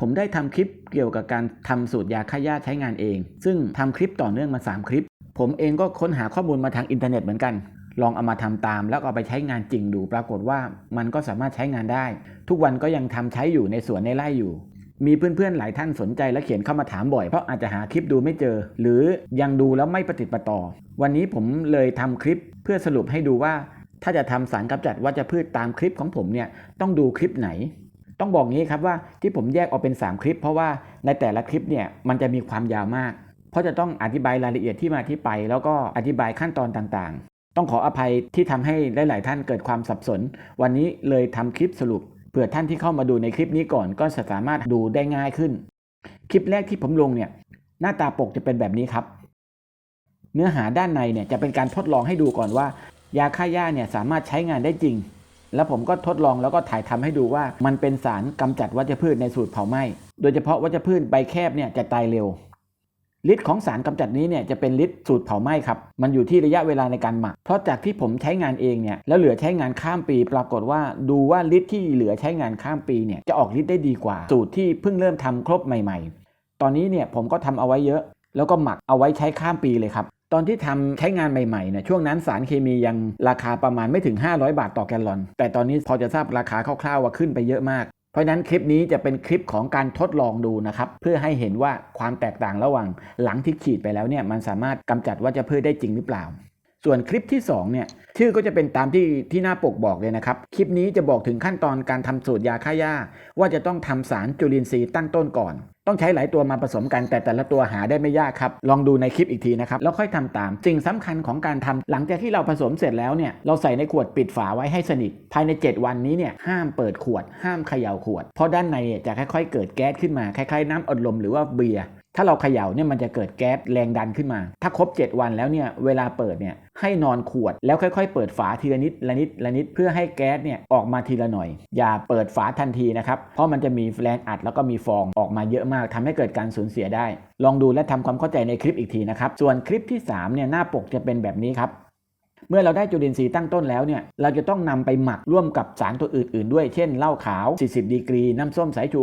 ผมได้ทำคลิปเกี่ยวกับการทำสูตรยาฆ่าหญ้าใช้งานเอง ซึ่งทำคลิปต่อเนื่องมา 3 คลิป ผมเองก็ค้นหาข้อมูลมาทางอินเทอร์เน็ตเหมือนกัน ลองเอามาทำตาม แล้วเอาไปใช้งานจริงดู ปรากฏว่ามันก็สามารถใช้งานได้ ทุกวันก็ยังทำใช้อยู่ในสวนในไร่อยู่ มีเพื่อนๆหลายท่านสนใจและเขียนเข้ามาถามบ่อยเพราะอาจจะหาคลิปดูไม่เจอ หรือยังดูแล้วไม่ปฏิดประต่อ วันนี้ผมเลยทำคลิปเพื่อสรุปให้ดูว่า ถ้าจะทำสารกำจัดวัชพืชตามคลิปของผมเนี่ยต้องดูคลิปไหน ต้องบอกงี้ครับว่าที่ผมแยกออกเป็น 3 คลิป เพราะว่าในแต่ละคลิปเนี่ยมันจะมีความยาวมาก เพราะจะต้องอธิบายรายละเอียดที่มาที่ไป แล้วก็อธิบายขั้นตอนต่างๆ ต้องขออภัยที่ทำให้หลายๆท่านเกิดความสับสน วันนี้เลยทำคลิปสรุปเผื่อท่านที่เข้ามาดูในคลิปนี้ก่อนก็สามารถดูได้ง่ายขึ้น คลิปแรกที่ผมลงเนี่ยหน้าตาปกจะเป็นแบบนี้ครับ เนื้อหาด้านในเนี่ยจะเป็นการทดลองให้ดูก่อนว่า ยาฆ่าหญ้าเนี่ยสามารถใช้งานได้จริง แล้วผมก็ทดลองแล้วก็ถ่ายทำให้ดูว่า มันเป็นสารกำจัดวัชพืชในสูตรเผาไหม้โดยเฉพาะวัชพืชใบแคบเนี่ยจะตายเร็วฤทธิ์ของสารกำจัดนี้เนี่ยจะเป็นฤทธิ์สูตรเผาไหม้ครับมันอยู่ที่ระยะเวลาในการหมัก เพราะจากที่ผมใช้งานเองเนี่ยแล้วเหลือใช้งานข้ามปี ปรากฏว่าดูว่าฤทธิ์ที่เหลือใช้งานข้ามปีเนี่ยจะออกฤทธิ์ได้ดีกว่า สูตรที่เพิ่งเริ่มทำครบใหม่ ๆ ตอนนี้เนี่ยผมก็ทำเอาไว้เยอะ แล้วก็หมักเอาไว้ใช้ข้ามปีเลยครับ ตอนที่ทำใช้งานใหม่ๆเนี่ยช่วงนั้นสารเคมียังราคาประมาณไม่ถึง 500 บาทต่อแกลลอน แต่ตอนนี้พอจะทราบราคาคร่าวๆว่าขึ้นไปเยอะมาก เพราะฉะนั้นคลิปนี้จะเป็นคลิปของการทดลองดูนะครับ เพื่อให้เห็นว่าความแตกต่างระหว่างหลังที่ฉีดไปแล้วเนี่ยมันสามารถกำจัดวัชพืชได้จริงหรือเปล่า ส่วนคลิปที่2เนี่ยชื่อก็จะเป็นตามที่ที่หน้าปกบอกเลยนะครับ คลิปนี้จะบอกถึงขั้นตอนการทำสูตรยาฆ่าหญ้า ว่าจะต้องทำสารจุลินทรีย์ตั้งต้นก่อน ต้องใช้หลายตัวมาผสมกันแต่แต่ละตัวหาได้ไม่ยากครับ ลองดูในคลิปอีกทีนะครับ แล้วค่อยทำตาม สิ่งสำคัญของการทำหลังจากที่เราผสมเสร็จแล้วเนี่ยเราใส่ในขวดปิดฝาไว้ให้สนิท ภายใน 7 วันนี้เนี่ยห้ามเปิดขวด ห้ามเขย่าขวด เพราะด้านในจะค่อยๆ เกิดแก๊สขึ้นมาคล้ายๆ น้ำอัดลมหรือว่าเบียร์ ถ้าเราเขย่าเนี่ยมันจะเกิดแก๊สแรงดันขึ้นมา ถ้าครบ 7 วันแล้วเนี่ยเวลาเปิดเนี่ยให้นอนขวดแล้วค่อยๆ เปิดฝาทีละนิดละนิดละนิดเพื่อให้แก๊สเนี่ยออกมาทีละหน่อย อย่าเปิดฝาทันทีนะครับเพราะมันจะมีแรงอัดแล้วก็มีฟองออกมาเยอะมากทำให้เกิดการสูญเสียได้ ลองดูและทำความเข้าใจในคลิปอีกทีนะครับส่วนคลิปที่3เนี่ยหน้าปกจะเป็นแบบนี้ครับ เมื่อเราได้จุลินทรีย์ตั้งต้นแล้วเนี่ย เราจะต้องนำไปหมักร่วมกับสารตัวอื่น ๆ ด้วย เช่นเหล้าขาว 40 ดีกรี น้ำส้มสายชู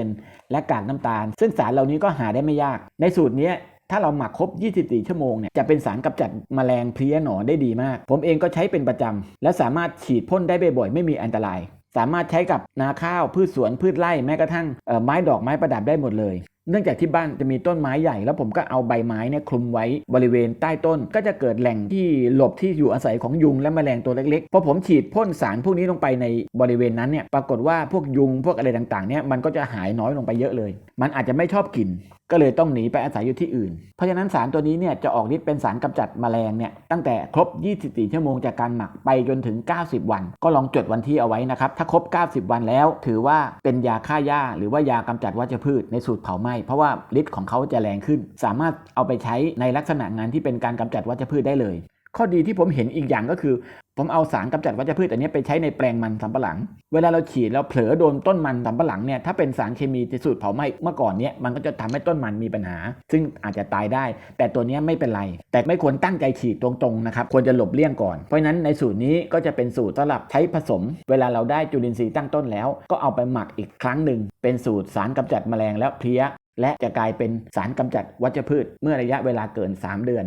5%และกากน้ำตาล ซึ่งสารเหล่านี้ก็หาได้ไม่ยาก ในสูตรนี้ถ้าเราหมักครบ 24 ชั่วโมงเนี่ย จะเป็นสารกำจัดแมลงเพลี้ยหนอนได้ดีมาก ผมเองก็ใช้เป็นประจำ และสามารถฉีดพ่นได้บ่อยๆ ไม่มีอันตราย สามารถใช้กับนาข้าว พืชสวน พืชไร่ แม้กระทั่งเอ่อไม้ดอกไม้ประดับได้หมดเลย เนื่องจากที่บ้านจะมีต้นไม้ใหญ่ แล้วผมก็เอาใบไม้เนี่ยคลุมไว้บริเวณใต้ต้น ก็จะเกิดแหล่งที่หลบที่อยู่อาศัยของยุงและแมลงตัวเล็กๆพอผมฉีดพ่นสารพวกนี้ลงไปในบริเวณนั้นเนี่ยปรากฏว่าพวกยุงพวกอะไรต่างๆเนี่ยมันก็จะหายน้อยลงไปเยอะเลย มันอาจจะไม่ชอบกลิ่น ก็เลยต้องหนีไปอาศัยอยู่ที่อื่น เพราะฉะนั้นสารตัวนี้เนี่ยจะออกฤทธิ์เป็นสารกำจัดแมลงเนี่ยตั้งแต่ครบ 24 ชั่วโมงจากการหมักไปจนถึง 90 วัน ก็ลองจดวันที่เอาไว้นะครับ ถ้าครบ 90 วันแล้ว ถือว่าเป็นยาฆ่าหญ้า หรือว่ายากำจัดวัชพืชในสูตรเผาไหม้ เพราะว่าฤทธิ์ของเขาจะแรงขึ้น สามารถเอาไปใช้ในลักษณะงานที่เป็นการกำจัดวัชพืชได้เลย ข้อดีที่ผมเห็นอีกอย่างก็คือ ผมเอาสารกำจัดวัชพืชอันนี้ไปใช้ในแปลงมันสำปะหลัง เวลาเราฉีดแล้วเผลอโดนต้นมันสำปะหลังเนี่ยถ้าเป็นสารเคมีในสูตรเผาไหม้เมื่อก่อนเนี่ยมันก็จะทำให้ต้นมันมีปัญหา ซึ่งอาจจะตายได้ แต่ตัวนี้ไม่เป็นไร แต่ไม่ควรตั้งใจฉีดตรงๆนะครับควรจะหลบเลี่ยงก่อนเพราะฉะนั้นในสูตรนี้ก็จะเป็นสูตรสำหรับใช้ผสม เวลาเราได้จุลินทรีย์ตั้งต้นแล้ว ก็เอาไปหมักอีกครั้งหนึ่งเป็นสูตรสารกำจัดแมลงและเพลี้ยและจะกลายเป็นสารกำจัดวัชพืชเมื่อระยะเวลาเกิน 3 เดือน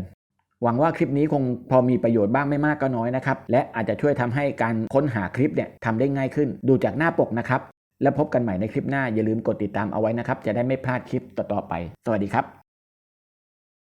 หวังว่าคลิปนี้คงพอมีประโยชน์บ้างไม่มากก็น้อยนะครับ และอาจจะช่วยทำให้การค้นหาคลิปเนี่ยทำได้ง่ายขึ้น ดูจากหน้าปกนะครับ แล้วพบกันใหม่ในคลิปหน้าอย่าลืมกดติดตามเอาไว้นะครับ จะได้ไม่พลาดคลิปต่อๆไป สวัสดีครับ